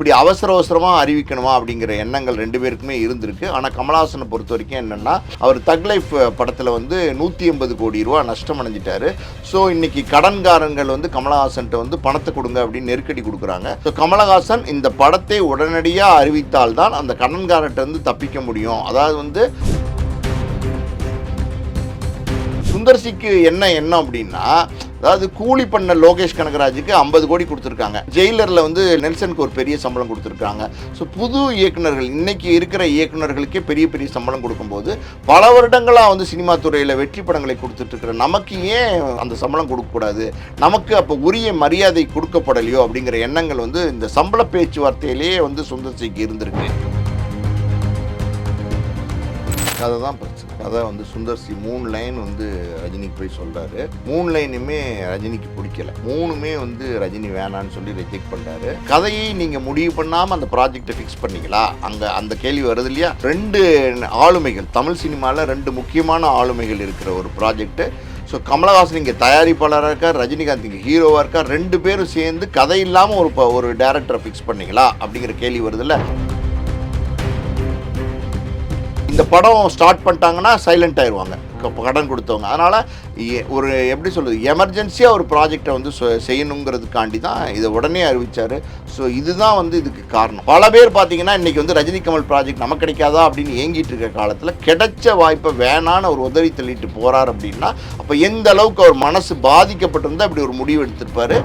இப்படி அவசர அவசரமாக அறிவிக்கணுமா அப்படிங்கிற எண்ணங்கள் ரெண்டு பேருக்குமே இருந்திருக்கு. ஆனால் கமலஹாசனை பொறுத்த வரைக்கும் என்னென்னா அவர் தக் லைஃப் படத்தில் வந்து நூற்றி எண்பது கோடி ரூபா நஷ்டம் அடைஞ்சிட்டாரு ஸோ இன்னைக்கு கடன்காரங்கள் வந்து கமலஹாசன்கிட்ட வந்து பணத்தை கொடுங்க அப்படின்னு நெருக்கடி கொடுக்குறாங்க. ஸோ கமலஹாசன் இந்த படத்தை உடனடியாக அறிவித்தால் தான் அந்த கடன்காரர்கிட்ட வந்து தப்பிக்க முடியும். அதாவது வந்து சுந்தர்சிக்கு என்ன எண்ணம் அப்படின்னா அதாவது கூலி பண்ண லோகேஷ் கனகராஜுக்கு ஐம்பது கோடி கொடுத்துருக்காங்க. ஜெயிலரில் வந்து நெல்சனுக்கு ஒரு பெரிய சம்பளம் கொடுத்துருக்காங்க. ஸோ புது இயக்குனர்கள் இன்னைக்கு இருக்கிற இயக்குனர்களுக்கே பெரிய பெரிய சம்பளம் கொடுக்கும்போது பல வருடங்களாக வந்து சினிமா துறையில் வெற்றி படங்களை கொடுத்துட்டு இருக்கிற நமக்கு ஏன் அந்த சம்பளம் கொடுக்கக்கூடாது? நமக்கு அப்போ உரிய மரியாதை கொடுக்கப்படலையோ அப்படிங்கிற எண்ணங்கள் வந்து இந்த சம்பள பேச்சுவார்த்தையிலேயே வந்து சுந்தர்சிக்கு இருந்திருக்கு. கதை தான் பிரச்சனை. கதை வந்து சுந்தர் சி மூணு லைன் வந்து ரஜினிக்கு போய் சொல்றாரு. மூணு லைனுமே ரஜினிக்கு பிடிக்கல. மூணுமே வந்து ரஜினி வேணான்னு சொல்லி ரிஜெக்ட் பண்றாரு கதையை நீங்க முடிவு பண்ணாம அந்த ப்ராஜெக்டை ஃபிக்ஸ் பண்ணீங்களா? அங்க அந்த கேள்வி வருது இல்லையா? ரெண்டு ஆளுமைகள் தமிழ் சினிமாவில் ரெண்டு முக்கியமான ஆளுமைகள் இருக்கிற ஒரு ப்ராஜெக்ட் ஸோ கமலஹாசன் இங்கே தயாரிப்பாளராக இருக்கார் ரஜினிகாந்த் இங்கே ஹீரோவாக இருக்கார். ரெண்டு பேரும் சேர்ந்து கதை இல்லாமல் ஒரு ப- ஒரு டேரக்டரை ஃபிக்ஸ் பண்ணீங்களா? அப்படிங்கிற கேள்வி வருதுல்ல. இந்த படம் ஸ்டார்ட் பண்ணிட்டாங்கன்னா சைலண்ட் ஆயிடுவாங்க க- கடன் கொடுத்தவங்க. அதனால் ஒரு எப்படி சொல்கிறது எமர்ஜென்சியாக ஒரு ப்ராஜெக்டை வந்து செய்யணுங்கிறதுக்காண்டி தான் இதை உடனே அறிவிச்சார். ஸோ இதுதான் வந்து இதுக்கு காரணம். பல பேர் பார்த்தீங்கன்னா இன்றைக்கி வந்து ரஜினி கமல் ப்ராஜெக்ட் நமக்கு கிடைக்காதா அப்படின்னு ஏங்கிட்டு இருக்க காலத்தில் கிடைச்ச வாய்ப்பை வேணான்னு ஒரு உதவி தள்ளிட்டு போகிறார் அப்படின்னா அப்போ எந்த அளவுக்கு அவர் மனசு பாதிக்கப்பட்டிருந்தால் இப்படி ஒரு முடிவு எடுத்திருப்பாரு?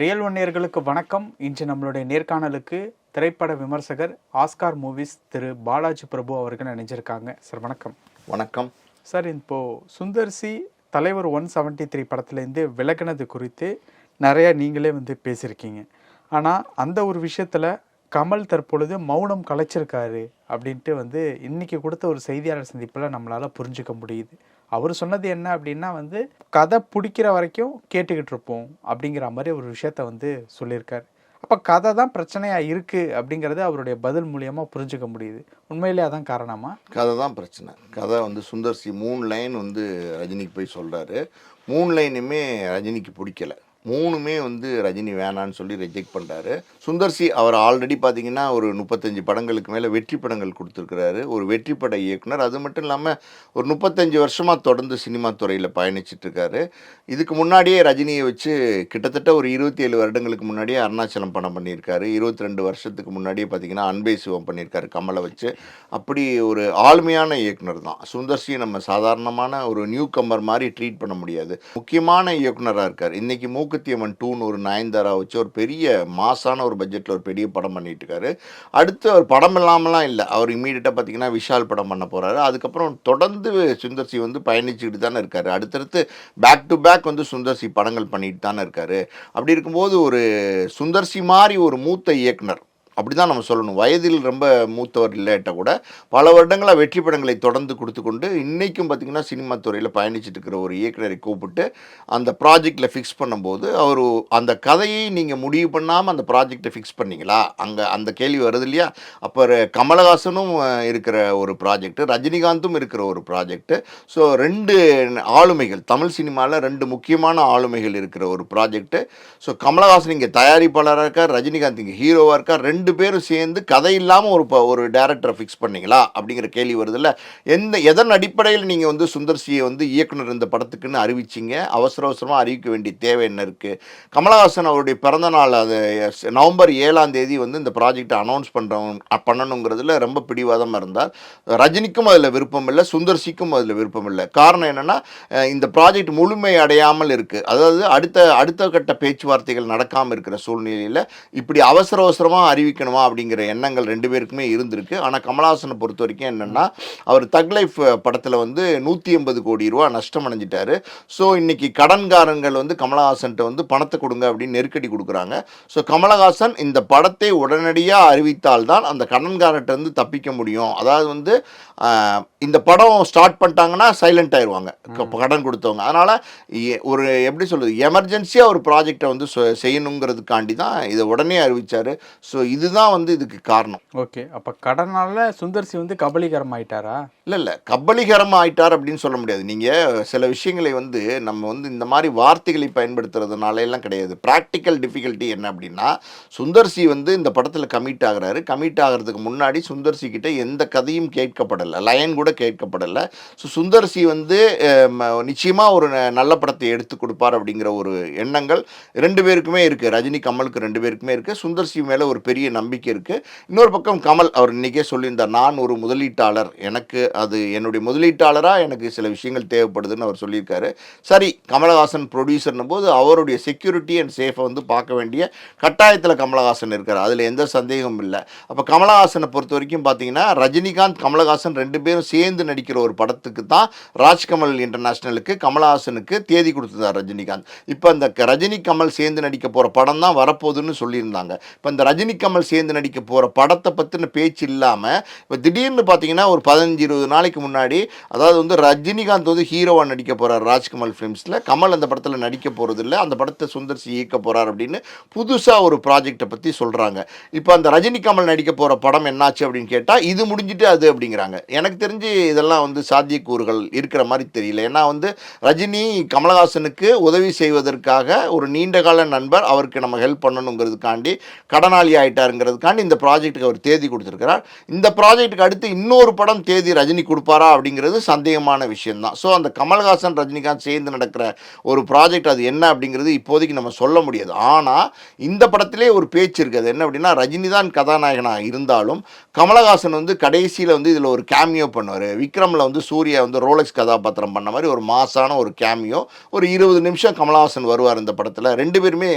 ரியல் ஒன்னியர்களுக்கு வணக்கம். இன்று நம்மளுடைய நேர்காணலுக்கு திரைப்பட விமர்சகர் ஆஸ்கார் மூவிஸ் திரு பாலாஜி பிரபு அவர்கள் இணைஞ்சிருக்காங்க. சார் வணக்கம். வணக்கம். சார் இப்போ சுந்தர்சி தலைவர் ஒன் செவன்ட்டி த்ரீ படத்துலேருந்து விலகினது குறித்து நிறைய நீங்களே வந்து பேசியிருக்கீங்க. ஆனால் அந்த ஒரு விஷயத்தில் கமல் தற்பொழுது மௌனம் கலைச்சிருக்காரு அப்படின்ட்டு வந்து இன்னைக்கு கொடுத்த ஒரு செய்தியாளர் சந்திப்பில் நம்மளால் புரிஞ்சுக்க முடியுது. அவர் சொன்னது என்ன அப்படின்னா வந்து கதை பிடிக்கிற வரைக்கும் கேட்டுக்கிட்டு இருப்போம் அப்படிங்கிற மாதிரி ஒரு விஷயத்த வந்து சொல்லியிருக்காரு. அப்போ கதை தான் பிரச்சனையாக இருக்குது அப்படிங்கிறது அவருடைய பதில் மூலியமாக புரிஞ்சுக்க முடியுது. உண்மையிலே அதான் காரணமா? கதை தான் பிரச்சனை. கதை வந்து சுந்தர்சி மூணு லைன் வந்து ரஜினிக்கு போய் சொல்கிறாரு மூணு லைனுமே ரஜினிக்கு பிடிக்கல. மூணுமே வந்து ரஜினி வேணான்னு சொல்லி ரிஜெக்ட் பண்ணுறாரு சுந்தர்சி அவர் ஆல்ரெடி பார்த்தீங்கன்னா ஒரு முப்பத்தஞ்சு படங்களுக்கு மேலே வெற்றி படங்கள் கொடுத்துருக்கிறாரு. ஒரு வெற்றி பட இயக்குனர். அது மட்டும் இல்லாமல் ஒரு முப்பத்தஞ்சு வருஷமாக தொடர்ந்து சினிமா துறையில் பயணிச்சிட்ருக்காரு இதுக்கு முன்னாடியே ரஜினியை வச்சு கிட்டத்தட்ட ஒரு இருபத்தி ஏழு வருடங்களுக்கு முன்னாடியே அருணாச்சலம் படம் பண்ணியிருக்காரு. இருபத்தி ரெண்டு வருஷத்துக்கு முன்னாடியே பார்த்தீங்கன்னா அன்பே சிவம் பண்ணியிருக்காரு கமலை வச்சு. அப்படி ஒரு ஆளுமையான இயக்குனர் தான். சுந்தர்சி நம்ம சாதாரணமான ஒரு நியூ கம்மர் மாதிரி ட்ரீட் பண்ண முடியாது. முக்கியமான இயக்குனராக இருக்கார். இன்றைக்கி இன்னைக்கு மூக்குத்தியம்மன் டூன்னு ஒரு நயன்தாரா வச்சு ஒரு பெரிய மாசான ஒரு பட்ஜெட்டில் ஒரு பெரிய படம் பண்ணிட்டு இருக்காரு அடுத்து அவர் படம் இல்லாமலாம் இல்லை. அவர் இமீடியட்டாக பார்த்தீங்கன்னா விஷால் படம் பண்ண போகிறாரு அதுக்கப்புறம் தொடர்ந்து சுந்தர்சி வந்து பயணிச்சுக்கிட்டு தானே இருக்காரு. அடுத்தடுத்து பேக் டு பேக் வந்து சுந்தர் சி படங்கள் பண்ணிட்டு தானே இருக்காரு. அப்படி இருக்கும்போது ஒரு சுந்தர்சி மாதிரி ஒரு மூத்த இயக்குனர் அப்படி தான் நம்ம சொல்லணும். வயதில் ரொம்ப மூத்தவர் இல்லாட்ட கூட பல வருடங்களாக வெற்றி படங்களை தொடர்ந்து கொடுத்து கொண்டு இன்றைக்கும் பார்த்திங்கன்னா சினிமா துறையில் பயணிச்சுட்டு இருக்கிற ஒரு இயக்குனரை கூப்பிட்டு அந்த ப்ராஜெக்டில் ஃபிக்ஸ் பண்ணும்போது அவர் அந்த கதையை நீங்கள் முடிவு பண்ணாமல் அந்த ப்ராஜெக்டை ஃபிக்ஸ் பண்ணீங்களா? அங்கே அந்த கேள்வி வருது இல்லையா? அப்போ கமலஹாசனும் இருக்கிற ஒரு ப்ராஜெக்ட்டு ரஜினிகாந்தும் இருக்கிற ஒரு ப்ராஜெக்ட்டு ஸோ ரெண்டு ஆளுமைகள் தமிழ் சினிமாவில் ரெண்டு முக்கியமான ஆளுமைகள் இருக்கிற ஒரு ப்ராஜெக்ட்டு ஸோ கமலஹாசன் இங்கே தயாரிப்பாளராக இருக்கார் ரஜினிகாந்த் இங்கே ஹீரோவாக இருக்கார் ரெண்டு ரெண்டு பேரும் சேர்ந்து கதை இல்லாமல் ஒரு ஒரு டேரக்டரை ஃபிக்ஸ் பண்ணீங்களா? அப்படிங்கிற கேள்வி வருதுல்ல. எந்த எதன் அடிப்படையில் நீங்கள் வந்து சுந்தர்சியை வந்து இயக்குனர் இந்த படத்துக்குன்னு அறிவிச்சிங்க? அவசர அவசரமாக அறிவிக்க வேண்டிய தேவை என்ன இருக்குது கமலஹாசன் அவருடைய பிறந்த நாள் அது நவம்பர் ஏழாம் தேதி வந்து இந்த ப்ராஜெக்டை அனௌன்ஸ் பண்ணுறவங்க பண்ணணுங்கிறதுல ரொம்ப பிடிவாதமாக இருந்தார். ரஜினிக்கும் அதில் விருப்பம் இல்லை சுந்தர்சிக்கும் அதில் விருப்பம் இல்லை. காரணம் என்னென்னா இந்த ப்ராஜெக்ட் முழுமை அடையாமல் இருக்குது அதாவது அடுத்த அடுத்த கட்ட பேச்சுவார்த்தைகள் நடக்காமல் இருக்கிற சூழ்நிலையில் இப்படி அவசர அவசரமாக அறிவிக்கணுமா அப்படிங்கிற எண்ணங்கள் ரெண்டு பேருக்குமே இருந்திருக்கு. ஆனால் கமலஹாசனை பொறுத்த வரைக்கும் என்னென்னா அவர் தக் லைஃப் படத்தில் வந்து நூற்றி எண்பது கோடி ரூபா நஷ்டம் அடைஞ்சிட்டாரு. ஸோ இன்றைக்கி கடன்காரங்கள் வந்து கமலஹாசன்கிட்ட வந்து பணத்தை கொடுங்க அப்படின்னு நெருக்கடி கொடுக்குறாங்க. ஸோ கமலஹாசன் இந்த படத்தை உடனடியாக அறிவித்தால்தான் அந்த கடன்காரர்கிட்ட வந்து தப்பிக்க முடியும். அதாவது வந்து இந்த படம் ஸ்டார்ட் பண்ணிட்டாங்கன்னா சைலண்ட் ஆயிடுவாங்க கடன் கொடுத்தவங்க. அதனால் ஒரு எப்படி சொல்றது எமர்ஜென்சியாக ஒரு ப்ராஜெக்டை வந்து செய்யணுங்கிறதுக்காண்டி தான் இதை உடனே அறிவிச்சாரு. ஸோ இது இதுதான் வந்து இதுக்கு காரணம். ஓகே. அப்ப கடனால சுந்தர்சி வந்து கபலீகரம் ஆயிட்டாரா இல்லை இல்லை. கபலீகரமாக ஆயிட்டார் அப்படின்னு சொல்ல முடியாது. நீங்கள் சில விஷயங்களை வந்து நம்ம வந்து இந்த மாதிரி வார்த்தைகளை பயன்படுத்துறதுனால எல்லாம் கிடையாது. ப்ராக்டிக்கல் டிஃபிகல்ட்டி என்ன அப்படின்னா சுந்தர்சி வந்து இந்த படத்தில் கமிட் ஆகுறாரு. கமிட் ஆகிறதுக்கு முன்னாடி சுந்தர்சி கிட்ட எந்த கதையும் கேட்கப்படலை லயன் கூட கேட்கப்படலை. ஸோ சுந்தர் சி வந்து நிச்சயமாக ஒரு ந- நல்ல படத்தை எடுத்து கொடுப்பார் அப்படிங்கிற ஒரு எண்ணங்கள் ரெண்டு பேருக்குமே இருக்குது ரஜினி கமலுக்கு ரெண்டு பேருக்குமே இருக்குது சுந்தர் சி மேலே ஒரு பெரிய நம்பிக்கை இருக்குது இன்னொரு பக்கம் கமல் அவர் இன்றைக்கே சொல்லியிருந்தார் நான் ஒரு முதலீட்டாளர். எனக்கு அது என்னுடைய முதலீட்டாளராக எனக்கு சில விஷயங்கள் தேவைப்படுதுன்னு அவர் சொல்லியிருக்காரு. சரி கமலஹாசன் ப்ரொடியூசர்னும் போது அவருடைய செக்யூரிட்டி அண்ட் சேஃபை வந்து பார்க்க வேண்டிய கட்டாயத்தில் கமலஹாசன் இருக்கார். அதில் எந்த சந்தேகமும் இல்லை. அப்போ கமலஹாசனை பொறுத்த வரைக்கும் பார்த்தீங்கன்னா ரஜினிகாந்த் கமலஹாசன் ரெண்டு பேரும் சேர்ந்து நடிக்கிற ஒரு படத்துக்கு தான் ராஜ்கமல் இன்டர்நேஷ்னலுக்கு கமலஹாசனுக்கு தேதி கொடுத்துருந்தார் ரஜினிகாந்த். இப்போ அந்த க- ரஜினி கமல் சேர்ந்து நடிக்க போகிற படம் தான் வரப்போகுதுன்னு சொல்லியிருந்தாங்க. இப்போ இந்த ரஜினி கமல் சேர்ந்து நடிக்க போகிற படத்தை பற்றின பேச்சு இல்லாமல் இப்போ திடீர்னு பார்த்தீங்கன்னா ஒரு பதினஞ்சு இருபது நாளைக்கு முன்னாடி அதாவது வந்து ரஜினிகாந்த் வந்து ஹீரோவாக நடிக்க போகிறார் ராஜ்கமல் ஃபிலிம்ஸில் கமல் அந்த படத்தில் நடிக்க போகிறது இல்லை அந்த படத்தை சுந்தர்சி இயக்க போகிறார் அப்படின்னு புதுசாக ஒரு ப்ராஜெக்டை பற்றி சொல்கிறாங்க இப்போ அந்த ரஜினி கமல் நடிக்க போகிற படம் என்னாச்சு அப்படின்னு கேட்டால் இது முடிஞ்சிட்டு அது அப்படிங்கிறாங்க. எனக்கு தெரிஞ்சு இதெல்லாம் வந்து சாத்தியக்கூறுகள் இருக்கிற மாதிரி தெரியல. ஏன்னா வந்து ரஜினி கமலஹாசனுக்கு உதவி செய்வதற்காக ஒரு நீண்ட கால நண்பர் அவருக்கு நம்ம ஹெல்ப் பண்ணணுங்கிறதுக்காண்டி கடனாளி ஆயிட்டாருங்கிறதுக்காண்டி இந்த ப்ராஜெக்ட்டுக்கு அவர் தேதி கொடுத்துருக்கிறார். இந்த ப்ராஜெக்ட்டுக்கு அடுத்து இன்னொரு படம் தேதி ரஜினி கொடுப்பாரா அப்படிங்கிறது சந்தேகமான விஷயம்தான். ஸோ அந்த கமல்ஹாசன் ரஜினிகாந்த் சேர்ந்து நடக்கிற ஒரு ப்ராஜெக்ட் அது என்ன அப்படிங்கிறது இப்போதைக்கு நம்ம சொல்ல முடியாது. ஆனால் இந்த படத்திலே ஒரு பேச்சு இருக்குது. என்ன அப்படின்னா ரஜினி தான் கதாநாயகனாக இருந்தாலும் கமலஹாசன் வந்து கடைசியில் வந்து இதில் ஒரு கேமியோ பண்ணுவார். விக்ரமில் வந்து சூர்யா வந்து ரோலக்ஸ் கதாபாத்திரம் பண்ண மாதிரி ஒரு மாசான ஒரு கேமியோ ஒரு இருபது நிமிஷம் கமலஹாசன் வருவார் இந்த படத்தில். ரெண்டு பேருமே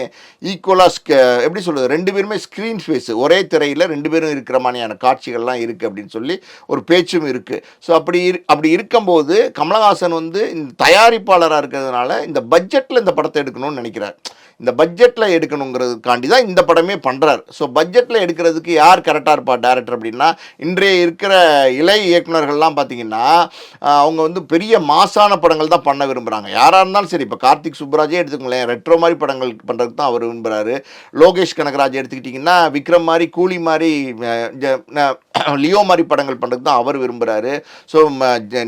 ஈக்குவலாக எப்படி சொல்கிறது ரெண்டு பேருமே ஸ்க்ரீன் ஸ்பேஸ் ஒரே திரையில் ரெண்டு பேரும் இருக்கிற மாதிரியான காட்சிகள்லாம் இருக்குது அப்படின்னு சொல்லி ஒரு பேச்சும் இருக்குது ஸோ அப்படி இரு அப்படி இருக்கும்போது கமலஹாசன் வந்து இந்த தயாரிப்பாளராக இருக்கிறதுனால இந்த பட்ஜெட்டில் இந்த படத்தை எடுக்கணும்னு நினைக்கிறார். இந்த பட்ஜெட்டில் எடுக்கணுங்கிறதுக்காண்டி தான் இந்த படமே பண்ணுறார் ஸோ பட்ஜெட்டில் எடுக்கிறதுக்கு யார் கரெக்டாக இருப்பா டேரக்டர் அப்படின்னா இன்றைய இருக்கிற இளை இயக்குனர்கள்லாம் பார்த்தீங்கன்னா அவங்க வந்து பெரிய மாசான படங்கள் தான் பண்ண விரும்புகிறாங்க யாராக இருந்தாலும் சரி இப்போ கார்த்திக் சுப்ராஜே எடுத்துக்கோங்களேன் ரெட்ரோ மாதிரி படங்கள் பண்ணுறதுக்கு தான் அவர் விரும்புகிறாரு லோகேஷ் கனகராஜ் எடுத்துக்கிட்டிங்கன்னா விக்ரம் மாதிரி கூலி மாதிரி லியோ மாதிரி படங்கள் பண்ணுறதுக்கு தான் அவர் விரும்புகிறாரு ஸோ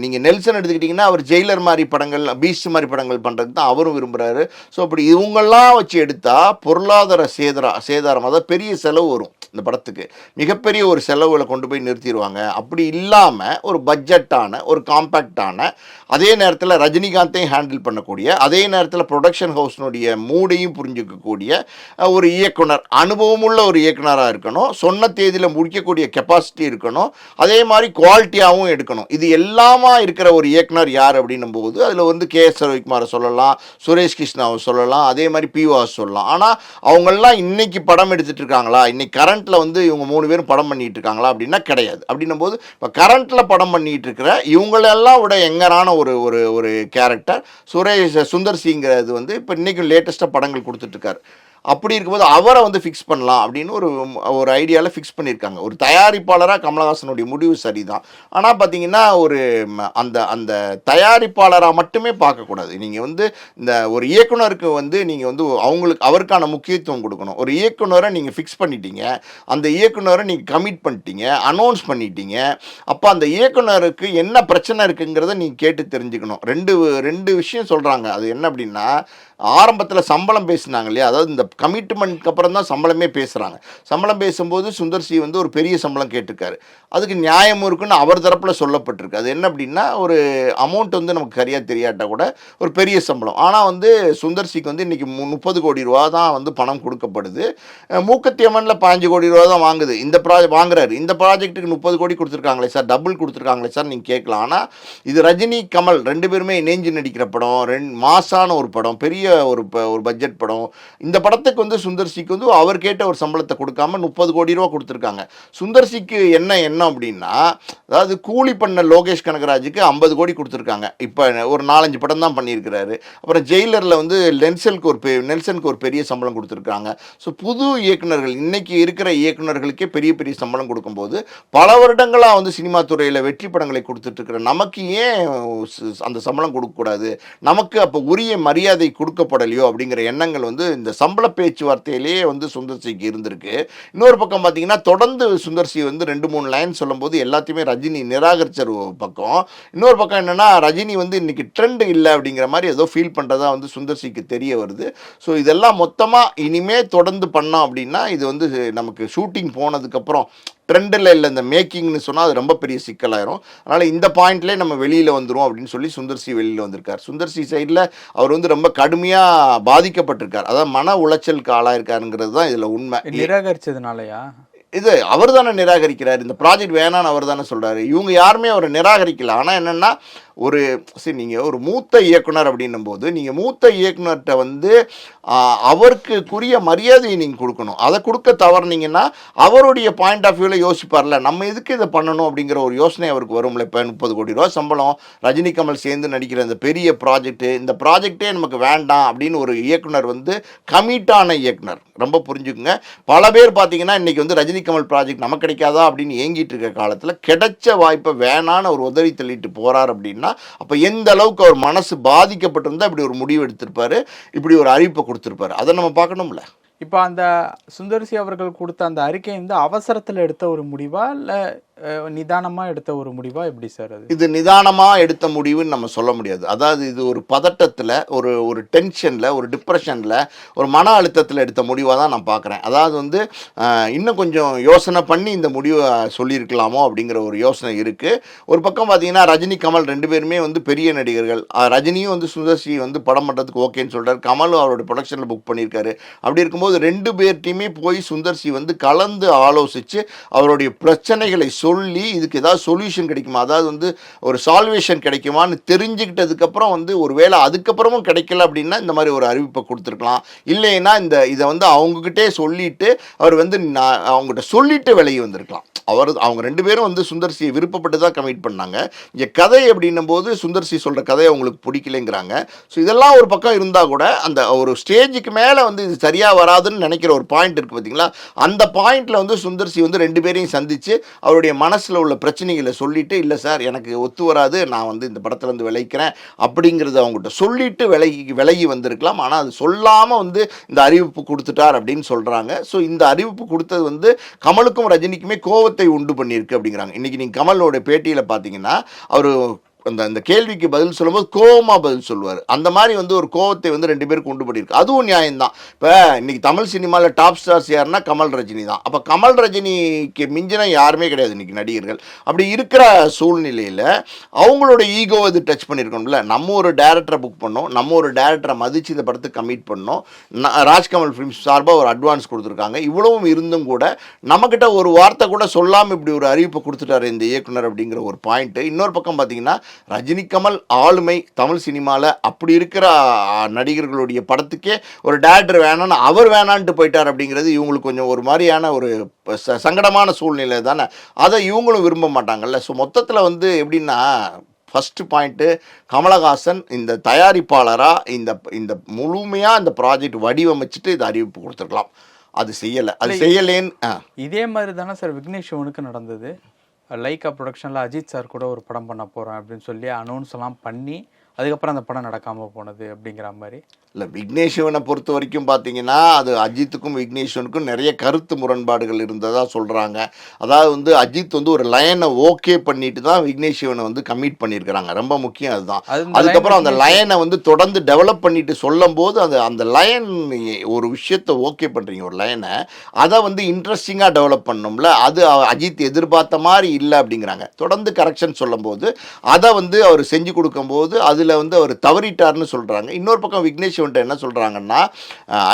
நீங்கள் நெல்சன் எடுத்துக்கிட்டிங்கன்னா அவர் ஜெயிலர் மாதிரி படங்கள் பீஸ்ட் மாதிரி படங்கள் பண்ணுறதுக்கு தான் அவரும் விரும்புகிறாரு ஸோ அப்படி இவங்கெல்லாம் வச்சு எடுத்தால் பொருளாதார சேதரா சேதாரம் அதாவது பெரிய செலவு வரும். இந்த படத்துக்கு. மிகப்பெரிய ஒரு செலவுகளை கொண்டு போய் நிறுத்திடுவாங்க அப்படி இல்லாமல் ஒரு பட்ஜெட்டான ஒரு காம்பேக்டான அதே நேரத்தில் ரஜினிகாந்தையும் ஹேண்டில் பண்ணக்கூடிய அதே நேரத்தில் ப்ரொடக்ஷன் ஹவுஸ்னுடைய மூடையும் புரிஞ்சுக்கக்கூடிய ஒரு இயக்குனர் அனுபவமுள்ள ஒரு இயக்குனராக இருக்கணும். சொன்ன தேதியில் முடிக்கக்கூடிய கெப்பாசிட்டி இருக்கணும். அதே மாதிரி குவாலிட்டியாகவும் எடுக்கணும். இது எல்லாமா இருக்கிற ஒரு இயக்குனர் யார் அப்படின்னும் போது அதில் வந்து கே எஸ் ரவிக்குமாரை சொல்லலாம் சுரேஷ் கிருஷ்ணாவை சொல்லலாம் அதே மாதிரி பி சொல்லலாம். ஆனால் அவங்கெல்லாம் இன்னைக்கு படம் எடுத்துட்டு இருக்காங்களா? இன்னைக்கு கரண்ட்டில் வந்து இவங்க மூணு பேரும் படம் பண்ணிட்டு இருக்காங்களா அப்படின்னா கிடையாது. அப்படின்னும் போது இப்போ கரண்ட்டில் படம் பண்ணிட்டு இருக்கிற இவங்களெல்லாம் விட எங்கரான ஒரு ஒரு ஒரு கேரக்டர் சுரேஷ் சுந்தர் சிங்கிறது வந்து இப்போ இன்றைக்கும் லேட்டஸ்ட்டாக படங்கள் கொடுத்துட்ருக்காரு. அப்படி இருக்கும்போது அவரை வந்து ஃபிக்ஸ் பண்ணலாம் அப்படின்னு ஒரு ஒரு ஐடியாவில் ஃபிக்ஸ் பண்ணியிருக்காங்க. ஒரு தயாரிப்பாளராக கமலஹாசனுடைய முடிவு சரிதான். ஆனால் பார்த்தீங்கன்னா ஒரு ம, அந்த அந்த தயாரிப்பாளராக மட்டுமே பார்க்கக்கூடாது. நீங்கள் வந்து இந்த ஒரு இயக்குனருக்கு வந்து நீங்கள் வந்து அவங்களுக்கு அவருக்கான முக்கியத்துவம் கொடுக்கணும். ஒரு இயக்குனரை நீங்கள் ஃபிக்ஸ் பண்ணிட்டீங்க. அந்த இயக்குனரை நீங்கள் கமிட் பண்ணிட்டீங்க அனௌன்ஸ் பண்ணிட்டீங்க. அப்போ அந்த இயக்குனருக்கு என்ன பிரச்சனை இருக்குங்கிறத நீங்கள் கேட்டு தெரிஞ்சுக்கணும். ரெண்டு ரெண்டு விஷயம் சொல்கிறாங்க அது என்ன அப்படின்னா ஆரம்பத்தில் சம்பளம் பேசினாங்க இல்லையா? அதாவது இந்த கமிட்மெண்ட்க்கு அப்புறம் தான் சம்பளமே பேசுகிறாங்க சம்பளம் பேசும்போது சுந்தர் சி வந்து ஒரு பெரிய சம்பளம் கேட்டிருக்காரு. அதுக்கு நியாயமும் இருக்குன்னு அவர் தரப்பில் சொல்லப்பட்டிருக்கு. அது என்ன அப்படின்னா ஒரு அமௌண்ட் வந்து நமக்கு சரியாக தெரியாட்டா கூட ஒரு பெரிய சம்பளம். ஆனால் வந்து சுந்தர் சிக்கு வந்து இன்றைக்கி முப்பது கோடி ரூபா தான் வந்து பணம் கொடுக்கப்படுது. மூக்கத்தியம்மனில் பாஞ்சு கோடி ரூபா தான் வாங்குது. இந்த ப்ராஜெக்ட் வாங்குறாரு. இந்த ப்ராஜெக்ட்டுக்கு முப்பது கோடி கொடுத்துருக்காங்களே சார்? டபுள் கொடுத்துருக்காங்களே சார்? நீங்கள் கேட்கலாம். ஆனால் இது ரஜினி கமல் ரெண்டு பேருமே இணைஞ்சு நடிக்கிற படம் ரெண்டு மாசான ஒரு படம் பெரிய ஒரு ப- ஒரு பட்ஜெட் படம். இந்த படத்துக்கு வந்து சுந்தர் சிக்கு வந்து அவர் கேட்ட ஒரு சம்பளத்தை கொடுக்காம முப்பது கோடி ரூபா கொடுத்துருக்காங்க. சுந்தர் சிக்கு என்ன என்ன அப்படின்னா அதாவது கூலி பண்ண லோகேஷ் கனகராஜுக்கு ஐம்பது கோடி கொடுத்துருக்காங்க. இப்போ ஒரு நாலஞ்சு படம் தான் பண்ணியிருக்கிறாரு. அப்புறம் ஜெயிலரில் வந்து நெல்சனுக்கு ஒரு பெ நெல்சனுக்கு ஒரு பெரிய சம்பளம் கொடுத்துருக்காங்க. ஸோ புது இயக்குனர்கள் இன்னைக்கு இருக்கிற இயக்குனர்களுக்கே பெரிய பெரிய சம்பளம் கொடுக்கும்போது பல வருடங்களாக வந்து சினிமா துறையில் வெற்றி படங்களை கொடுத்துட்ருக்குற நமக்கு ஏன் அந்த சம்பளம் கொடுக்கக்கூடாது? நமக்கு அப்போ உரிய மரியாதை கொடுக்க கொடுக்கப்படலையோ அப்படிங்கிற எண்ணங்கள் வந்து இந்த சம்பள பேச்சுவார்த்தையிலேயே வந்து சுந்தர்சிக்கு இருந்திருக்கு. இன்னொரு பக்கம் பார்த்தீங்கன்னா தொடர்ந்து சுந்தர்சி வந்து ரெண்டு மூணு லைன் சொல்லும்போது எல்லாத்தையுமே ரஜினி நிராகரிச்சர் பக்கம். இன்னொரு பக்கம் என்னென்னா ரஜினி வந்து இன்னைக்கு ட்ரெண்ட் இல்லை அப்படிங்கிற மாதிரி ஏதோ ஃபீல் பண்ணுறதா வந்து சுந்தர்சிக்கு தெரிய வருது. ஸோ இதெல்லாம் மொத்தமாக இனிமே தொடர்ந்து பண்ணோம் அப்படின்னா இது வந்து நமக்கு ஷூட்டிங் போனதுக்கப்புறம் ட்ரெண்டில் இல்லை இந்த மேக்கிங்னு சொன்னால் அது ரொம்ப பெரிய சிக்கலாயிரும். அதனால் இந்த பாயிண்ட்லேயே நம்ம வெளியில் வந்துரும் அப்படின்னு சொல்லி சுந்தர்சி வெளியில் வந்திருக்கார். சுந்தர்சி சைடில் அவர் வந்து ரொம்ப கடுமையாக பாதிக்கப்பட்டிருக்கார். அதாவது மன உளைச்சலுக்கு ஆளாயிருக்காருங்கிறது தான் இதில் உண்மை. நிராகரிச்சதுனாலயா? இது அவர் தானே நிராகரிக்கிறார். இந்த ப்ராஜெக்ட் வேணான்னு அவர் தானே சொல்கிறாரு இவங்க யாருமே அவரை நிராகரிக்கல. ஆனால் என்னென்னா ஒரு சரி நீங்கள் ஒரு மூத்த இயக்குனர் அப்படின்னும் போது நீங்கள் மூத்த இயக்குனர்கிட்ட வந்து அவருக்குரிய மரியாதையை நீங்கள் கொடுக்கணும். அதை கொடுக்க தவறுனீங்கன்னா அவருடைய பாயிண்ட் ஆஃப் வியூவில் யோசிப்பார்ல நம்ம எதுக்கு இதை பண்ணணும் அப்படிங்கிற ஒரு யோசனை அவருக்கு வரும்ல? இப்போ முப்பது கோடி ரூபா சம்பளம் ரஜினி கமல் சேர்ந்து நடிக்கிற இந்த பெரிய ப்ராஜெக்ட்டு இந்த ப்ராஜெக்டே நமக்கு வேண்டாம் அப்படின்னு ஒரு இயக்குனர் வந்து கமிட்டான இயக்குனர். ரொம்ப புரிஞ்சுக்குங்க. பல பேர் பார்த்தீங்கன்னா இன்னைக்கு வந்து ரஜினி கமல் ப்ராஜெக்ட் நமக்கு கிடைக்காதா அப்படின்னு ஏங்கிட்டு இருக்க காலத்தில் கிடைச்ச வாய்ப்பை வேணான்னு ஒரு உதவி தள்ளிட்டு போகிறார் அப்படின்னா அப்போ எந்த அளவுக்கு அவர் மனசு பாதிக்கப்பட்டிருந்தா இப்படி ஒரு முடிவு எடுத்திருப்பாரு? இப்படி ஒரு அறிவிப்பை கொடுத்திருப்பாரு. அதை நம்ம பார்க்கணும்ல. இப்போ அந்த சுந்தர்சி அவர்கள் கொடுத்த அந்த அறிக்கை வந்து அவசரத்தில் எடுத்த ஒரு முடிவா? இல்லை நிதானமாக எடுத்த ஒரு முடிவா எப்படி சார் அது? இது நிதானமாக எடுத்த முடிவுன்னு நம்ம சொல்ல முடியாது. அதாவது இது ஒரு பதட்டத்தில் ஒரு ஒரு டென்ஷனில் ஒரு டிப்ரெஷனில் ஒரு மன அழுத்தத்தில் எடுத்த முடிவாக தான் நான் பார்க்குறேன் அதாவது வந்து இன்னும் கொஞ்சம் யோசனை பண்ணி இந்த முடிவை சொல்லியிருக்கலாமோ அப்படிங்கிற ஒரு யோசனை இருக்குது ஒரு பக்கம் பார்த்தீங்கன்னா ரஜினி கமல் ரெண்டு பேருமே வந்து பெரிய நடிகர்கள். ரஜினியும் வந்து சுந்தர்சி வந்து படம் பண்ணுறதுக்கு ஓகேன்னு சொல்கிறார் கமலும் அவரோட ப்ரொடக்ஷனில் புக் பண்ணியிருக்காரு. அப்படி இருக்கும்போது ரெண்டு பேர்ட்டையுமே போய் சுந்தர்சி வந்து கலந்து ஆலோசித்து அவருடைய பிரச்சனைகளை சொல்லி இதுக்கு ஏதாவது சொல்யூஷன் கிடைக்குமா? அதாவது வந்து ஒரு சால்வேஷன் கிடைக்குமான்னு தெரிஞ்சுக்கிட்டதுக்கப்புறம் வந்து ஒரு வேளை அதுக்கப்புறமும் கிடைக்கல அப்படின்னா இந்த மாதிரி ஒரு அறிவிப்பை கொடுத்துருக்கலாம். இல்லைன்னா இந்த இதை வந்து அவங்கக்கிட்டே சொல்லிட்டு அவர் வந்து நான் அவங்ககிட்ட சொல்லிட்டு விலகி வந்திருக்கலாம். அவர் அவங்க ரெண்டு பேரும் வந்து சுந்தர்சியை விருப்பப்பட்டு தான் கமிட் பண்ணாங்க. இங்கே கதை அப்படின்னும் போது சுந்தர்சி சொல்கிற கதை அவங்களுக்கு பிடிக்கலைங்கிறாங்க. ஸோ இதெல்லாம் ஒரு பக்கம் இருந்தால் கூட அந்த ஒரு ஸ்டேஜுக்கு மேலே வந்து இது சரியாக வராதுன்னு நினைக்கிற ஒரு பாயிண்ட் இருக்குது பார்த்தீங்களா அந்த பாயிண்டில் வந்து சுந்தர்சி வந்து ரெண்டு பேரையும் சந்தித்து அவருடைய மனசில் உள்ள பிரச்சனைகளை சொல்லிவிட்டு இல்லை சார் எனக்கு ஒத்து வராது நான் வந்து இந்த படத்துலேருந்து விளைக்கிறேன் அப்படிங்கிறத அவங்ககிட்ட சொல்லிட்டு விலகி விலகி வந்திருக்கலாம். ஆனால் அது சொல்லாமல் வந்து இந்த அறிவிப்பு கொடுத்துட்டார் அப்படின்னு சொல்கிறாங்க ஸோ இந்த அறிவிப்பு கொடுத்தது வந்து கமலுக்கும் ரஜினிக்குமே கோவத்தை உண்டு பண்ணியிருக்கு அப்படிங்கிறாங்க. இன்றைக்கி நீங்கள் கமலோட பேட்டியில் பார்த்தீங்கன்னா அவர் அந்த அந்த கேள்விக்கு பதில் சொல்லும்போது கோபமாக பதில் சொல்லுவார். அந்த மாதிரி வந்து ஒரு கோபத்தை வந்து ரெண்டு பேரும் கொண்டு பண்ணியிருக்கு அதுவும் நியாயம்தான். இப்போ இன்றைக்கி தமிழ் சினிமாவில் டாப் ஸ்டார்ஸ் யாருன்னா கமல் ரஜினி தான். அப்போ கமல் ரஜினிக்கு மிஞ்சின யாருமே கிடையாது இன்னைக்கு நடிகர்கள். அப்படி இருக்கிற சூழ்நிலையில் அவங்களோட ஈகோ இது டச் பண்ணியிருக்கோம்ல நம்ம ஒரு டேரக்டரை புக் பண்ணோம். நம்ம ஒரு டேரக்டரை மதித்து இந்த படத்துக்கு கமிட் பண்ணோம். ராஜ்கமல் ஃபிலிம்ஸ் சார்பாக ஒரு அட்வான்ஸ் கொடுத்துருக்காங்க. இவ்வளவும் இருந்தும் கூட நம்மக்கிட்ட ஒரு வார்த்தை கூட சொல்லாமல் இப்படி ஒரு அறிவிப்பை கொடுத்துட்டாரு இந்த இயக்குனர் அப்படிங்கிற ஒரு பாயிண்ட்டு இன்னொரு பக்கம் பார்த்தீங்கன்னா ரஜினி கமல் ஆளுமை தமிழ் சினிமாவில் அப்படி இருக்கிற நடிகர்களுடைய படத்துக்கே ஒரு டேரக்டர் வேணான்னு அவர் வேணான்ட்டு போயிட்டார் அப்படிங்கிறது இவங்களுக்கு கொஞ்சம் ஒரு மாதிரியான ஒரு சங்கடமான சூழ்நிலை தானே. அதை இவங்களும் விரும்ப மாட்டாங்கல்ல. ஸோ மொத்தத்தில் வந்து எப்படின்னா ஃபஸ்ட்டு பாயிண்ட்டு கமலஹாசன் இந்த தயாரிப்பாளராக இந்த இந்த முழுமையாக இந்த ப்ராஜெக்ட் வடிவமைச்சிட்டு இது அறிவிப்பு கொடுத்துருக்கலாம். அது செய்யலை. அது செய்யலேன்னு இதே மாதிரி தானே சார் விக்னேஷ் சிவனுக்கு நடந்தது. லைக்கா ப்ரொடக்ஷனில் அஜித் சார் கூட ஒரு படம் பண்ண போகிறேன் அப்படின்னு சொல்லி அனௌன்ஸ்லாம் பண்ணி அதுக்கப்புறம் அந்த படம் நடக்காமல் போனது அப்படிங்கிற மாதிரி. இல்லை விக்னேஷ்வனை பொறுத்த வரைக்கும் பார்த்தீங்கன்னா அது அஜித்துக்கும் விக்னேஷ்வனுக்கும் நிறைய கருத்து முரண்பாடுகள் இருந்ததா சொல்கிறாங்க அதாவது வந்து அஜித் வந்து ஒரு லைனை ஓகே பண்ணிட்டு தான் விக்னேஷ்வனை வந்து கமிட் பண்ணியிருக்கிறாங்க. ரொம்ப முக்கியம் அதுதான். அது அதுக்கப்புறம் அந்த லைனை வந்து தொடர்ந்து டெவலப் பண்ணிட்டு சொல்லும் போது அந்த அந்த லைன் ஒரு விஷயத்தை ஓகே பண்ணுறீங்க ஒரு லைனை அதை வந்து இன்ட்ரெஸ்டிங்காக டெவலப் பண்ணோம்ல அது அஜித் எதிர்பார்த்த மாதிரி இல்லை அப்படிங்கிறாங்க. தொடர்ந்து கரெக்ஷன் சொல்லும்போது அதை வந்து அவர் செஞ்சு கொடுக்கும்போது அதில் வந்து அவர் தவறிட்டார்னு சொல்கிறாங்க இன்னொரு பக்கம் விக்னேஷ் வந்துட்டு என்ன சொல்கிறாங்கன்னா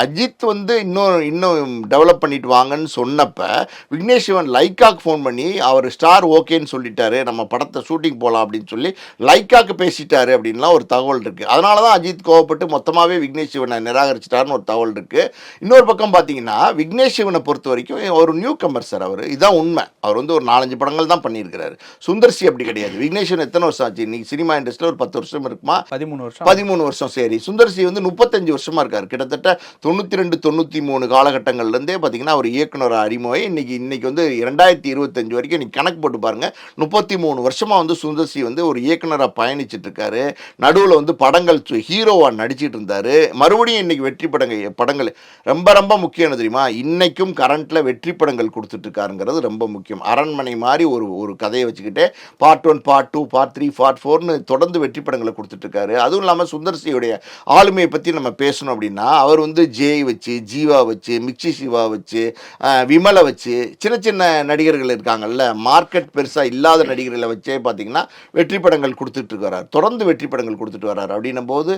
அஜித் வந்து இன்னும் இன்னும் டெவலப் பண்ணிட்டு வாங்கன்னு சொன்னப்ப விக்னேஷ் சிவன் லைக்காக்கு ஃபோன் பண்ணி அவர் ஸ்டார் ஓகேன்னு சொல்லிட்டாரு நம்ம படத்தை ஷூட்டிங் போகலாம் அப்படின்னு சொல்லி லைக்காக்கு பேசிட்டாரு அப்படின்லாம் ஒரு தகவல் இருக்குது அதனால தான் அஜித் கோவப்பட்டு மொத்தமாகவே விக்னேஷ் சிவனை நிராகரிச்சிட்டாருன்னு ஒரு தகவல் இருக்குது இன்னொரு பக்கம் பார்த்தீங்கன்னா விக்னேஷ் சிவனை பொறுத்த வரைக்கும் ஒரு நியூ கம்பர் சார் அவர். இதான் உண்மை. அவர் வந்து ஒரு நாலஞ்சு படங்கள் தான் பண்ணியிருக்கிறாரு. சுந்தர்சி அப்படி கிடையாது. விக்னேஷ் எத்தனை வருஷம் ஆச்சு? இன்னைக்கு சினிமா இண்டஸ்ட்ரியில் ஒரு பத்து வருஷம் இருக்கு. வருஷமா பதிமூணு வருஷம் பதிமூணு வருஷம் சரி. சுந்தர்சி வந்து முப்பத்தஞ்சு வருஷமா இருக்காரு. கிட்டத்தட்ட தொண்ணூற்றி ரெண்டு தொண்ணூற்றி மூணு காலகட்டங்கள்லேருந்தே பார்த்தீங்கன்னா அவர் இயக்குனர் அறிமுகம். இன்னைக்கு இன்னைக்கு வந்து ரெண்டாயிரத்தி இருபத்தஞ்சு வரைக்கும் இன்னைக்கு கணக்கு போட்டு பாருங்க. முப்பத்தி மூணு வருஷமா வந்து சுந்தர்சி வந்து ஒரு இயக்குனராக பயணிச்சிட்டு இருக்காரு நடுவில் வந்து படங்கள் ஹீரோவாக நடிச்சிட்டு இருந்தாரு மறுபடியும் இன்னைக்கு வெற்றி படங்கள் படங்கள் ரொம்ப ரொம்ப முக்கியம் தெரியுமா? இன்னைக்கும் கரண்ட்ல வெற்றி படங்கள் கொடுத்துட்டு இருக்காருங்கிறது ரொம்ப முக்கியம். அரண்மனை மாதிரி ஒரு ஒரு கதையை வச்சுக்கிட்டு part one part two part three part ஃபோர்னு தொடர்ந்து வெற்றி படங்களை கொடுத்துட்டு இருக்காரு அதுவும் இல்லாமல் சுந்தர்சியுடைய ஆளுமையை பற்றி நம்ம பேசணும் அப்படின்னா அவர் வந்து ஜெய் வச்சு ஜீவா வச்சு மிக்சி சிவா வச்சு விமலை வச்சு சின்ன சின்ன நடிகர்கள் இருக்காங்கல்ல மார்க்கெட் பெருசாக இல்லாத நடிகர்களை வச்சே பார்த்தீங்கன்னா வெற்றி படங்கள் கொடுத்துட்டு வரார் தொடர்ந்து வெற்றி படங்கள் கொடுத்துட்டு வரார் அப்படின்னும் போது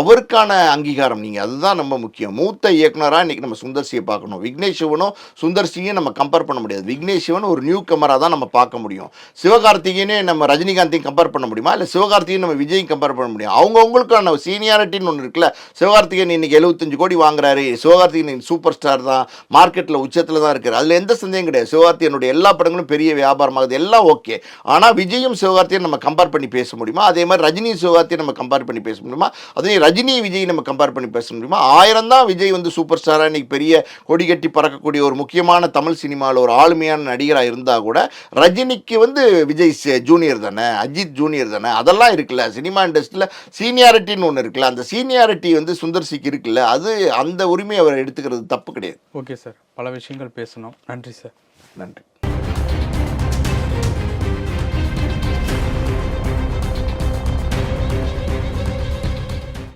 அவருக்கான அங்கீகாரம் நீங்கள் அதுதான் ரொம்ப முக்கியம். மூத்த இயக்குனராக இன்றைக்கி நம்ம சுந்தர்சியை பார்க்கணும். விக்னேஷ் சிவனும் சுந்தர்சியும் நம்ம கம்பேர் பண்ண முடியாது. விக்னேஷ் சிவன் ஒரு நியூ கமராக தான் நம்ம பார்க்க முடியும். சிவகார்த்திகேயனே நம்ம ரஜினிகாந்தையும் கம்பேர் பண்ண முடியுமா? இல்லை சிவகார்த்திகேயன் நம்ம விஜயும் கம்பேர் பண்ண முடியும். அவங்கவுங்களுக்கான சீனியாரிட்டின்னு ஒன்று இருக்குல்ல? சிவகார்த்திகேயன் இன்னைக்கு எழுபத்தஞ்சு கோடி வாங்குறாரு. சிவகார்த்திகேயன் சூப்பர் ஸ்டார் தான். மார்க்கெட்டில் உச்சத்தில் தான் இருக்கார். அதில் எந்த சந்தேகம் கிடையாது. சிவகார்த்திகனுடைய எல்லா படங்களும் பெரிய வியாபாரமாகுது எல்லாம் ஓகே ஆனால் விஜயும் சிவகார்த்தியும் நம்ம கம்பேர் பண்ணி பேச முடியுமா? அதே மாதிரி ரஜினி சிவகார்த்தியை நம்ம கம்பேர் பண்ணி பேச முடியுமா? அதே ரஜினி விஜய் நம்ம கம்பேர் பண்ணி பேச முடியுமா? ஆயிரம் தான் விஜய் வந்து சூப்பர் ஸ்டாராக இன்றைக்கி பெரிய கொடி கட்டி பறக்கக்கூடிய ஒரு முக்கியமான தமிழ் சினிமாவில் ஒரு ஆளுமையான நடிகராக இருந்தால் கூட ரஜினிக்கு வந்து விஜய் ஜூனியர் தானே? அஜித் ஜூனியர் தானே? அதெல்லாம் இருக்குல்ல. சினிமா இண்டஸ்ட்ரியில் சீனியாரிட்டின்னு ஒன்று இருக்குல்ல அந்த சீனியாரிட்டி வந்து சுந்தர்சிக்கு இருக்குல்ல அது அந்த உரிமையை அவர் எடுத்துக்கிறது தப்பு கிடையாது. ஓகே சார் பல விஷயங்கள் பேசணும். நன்றி சார். நன்றி.